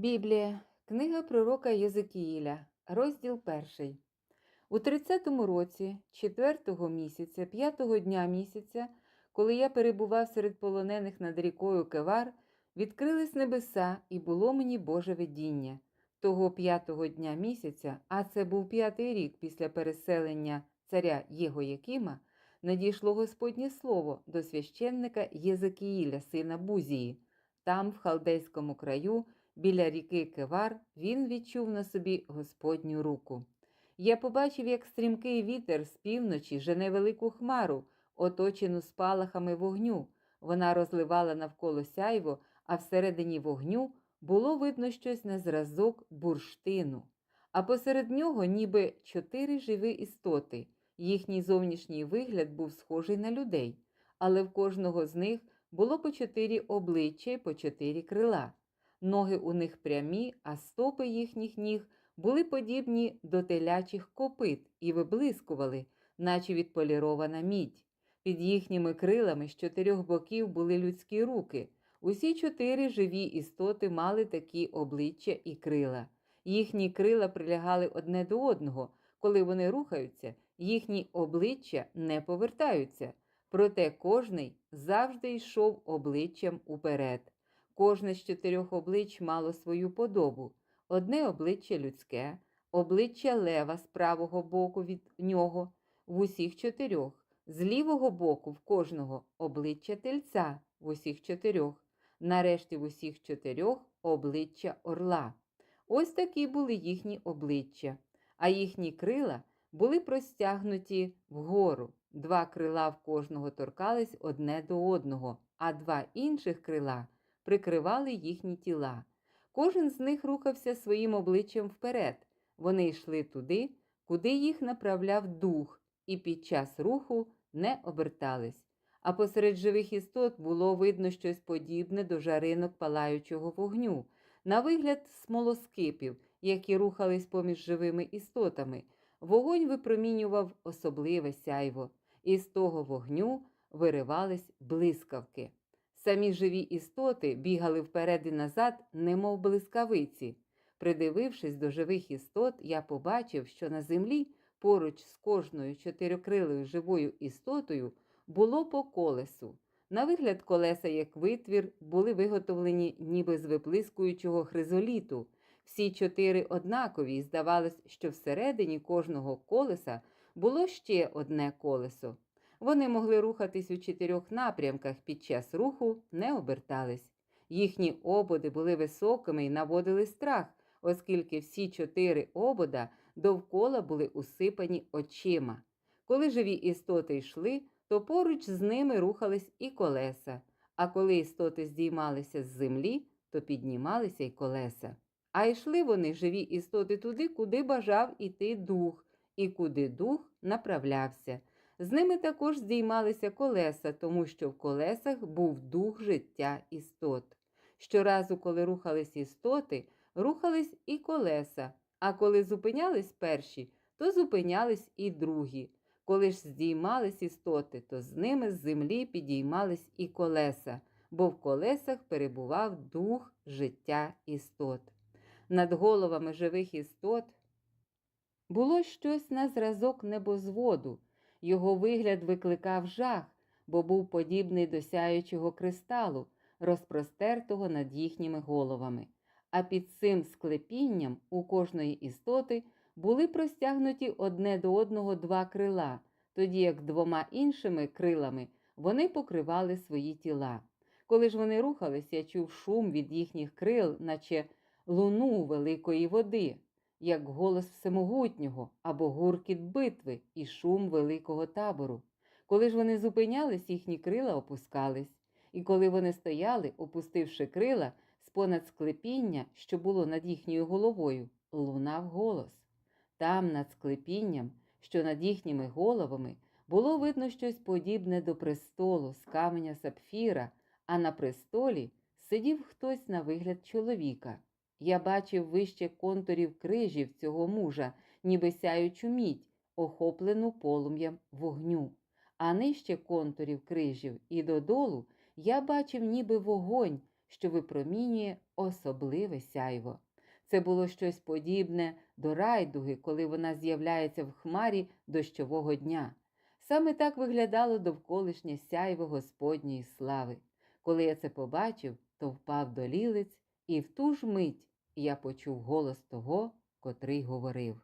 Біблія, книга пророка Єзекіїля, розділ 1. У 30-му році, 4-го місяця, 5-го дня місяця, коли я перебував серед полонених над рікою Кевар, відкрились небеса, і було мені Боже видіння. Того п'ятого дня місяця, а це був п'ятий рік після переселення царя Єгоякима, надійшло Господнє слово до священника Єзекіїля, сина Бузії. Там, в халдейському краю, біля ріки Кевар, він відчув на собі Господню руку. Я побачив, як стрімкий вітер з півночі жене велику хмару, оточену спалахами вогню. Вона розливала навколо сяйво, а всередині вогню було видно щось на зразок бурштину. А посеред нього ніби чотири живі істоти. Їхній зовнішній вигляд був схожий на людей, але в кожного з них було по чотири обличчя й по чотири крила. Ноги у них прямі, а стопи їхніх ніг були подібні до телячих копит і виблискували, наче відполірована мідь. Під їхніми крилами з чотирьох боків були людські руки. Усі чотири живі істоти мали такі обличчя і крила. Їхні крила прилягали одне до одного. Коли вони рухаються, їхні обличчя не повертаються. Проте кожний завжди йшов обличчям уперед. Кожне з чотирьох облич мало свою подобу. Одне обличчя людське, обличчя лева з правого боку від нього, в усіх чотирьох, з лівого боку в кожного обличчя тельця в усіх чотирьох, нарешті в усіх чотирьох обличчя орла. Ось такі були їхні обличчя, а їхні крила були простягнуті вгору. Два крила в кожного торкались одне до одного, а два інших крила прикривали їхні тіла. Кожен з них рухався своїм обличчям вперед. Вони йшли туди, куди їх направляв дух, і під час руху не обертались. А посеред живих істот було видно щось подібне до жаринок палаючого вогню, на вигляд смолоскипів, які рухались поміж живими істотами. Вогонь випромінював особливе сяйво, і з того вогню виривались блискавки. Самі живі істоти бігали вперед і назад, немов блискавиці. Придивившись до живих істот, я побачив, що на землі поруч з кожною чотирикрилою живою істотою було по колесу. На вигляд колеса, як витвір, були виготовлені ніби з виблискуючого хризоліту. Всі чотири однакові, і здавалось, що всередині кожного колеса було ще одне колесо. Вони могли рухатись у чотирьох напрямках під час руху не обертались. Їхні ободи були високими і наводили страх, оскільки всі чотири обода довкола були усипані очима. Коли живі істоти йшли, то поруч з ними рухались і колеса, а коли істоти здіймалися з землі, то піднімалися й колеса. А йшли вони живі істоти туди, куди бажав іти дух, і куди дух направлявся. З ними також здіймалися колеса, тому що в колесах був дух життя істот. Щоразу, коли рухались істоти, рухались і колеса, а коли зупинялись перші, то зупинялись і другі. Коли ж здіймались істоти, то з ними з землі підіймались і колеса, бо в колесах перебував дух життя істот. Над головами живих істот було щось на зразок небозводу. Його вигляд викликав жах, бо був подібний до сяючого кристалу, розпростертого над їхніми головами. А під цим склепінням у кожної істоти були простягнуті одне до одного два крила, тоді як двома іншими крилами вони покривали свої тіла. Коли ж вони рухались, я чув шум від їхніх крил, наче луну великої води як голос всемогутнього або гуркіт битви і шум великого табору. Коли ж вони зупинялись, їхні крила опускались, і коли вони стояли, опустивши крила з понад склепіння, що було над їхньою головою, лунав голос. Там, над склепінням, що над їхніми головами, було видно щось подібне до престолу з каменя сапфіра, а на престолі сидів хтось на вигляд чоловіка. Я бачив вище контурів крижів цього мужа, ніби сяючу мідь, охоплену полум'ям вогню, а нижче контурів крижів і додолу я бачив ніби вогонь, що випромінює особливе сяйво. Це було щось подібне до райдуги, коли вона з'являється в хмарі дощового дня. Саме так виглядало довколишнє сяйво Господньої слави. Коли я це побачив, то впав до лілиць, і в ту ж мить я почув голос того, котрий говорив.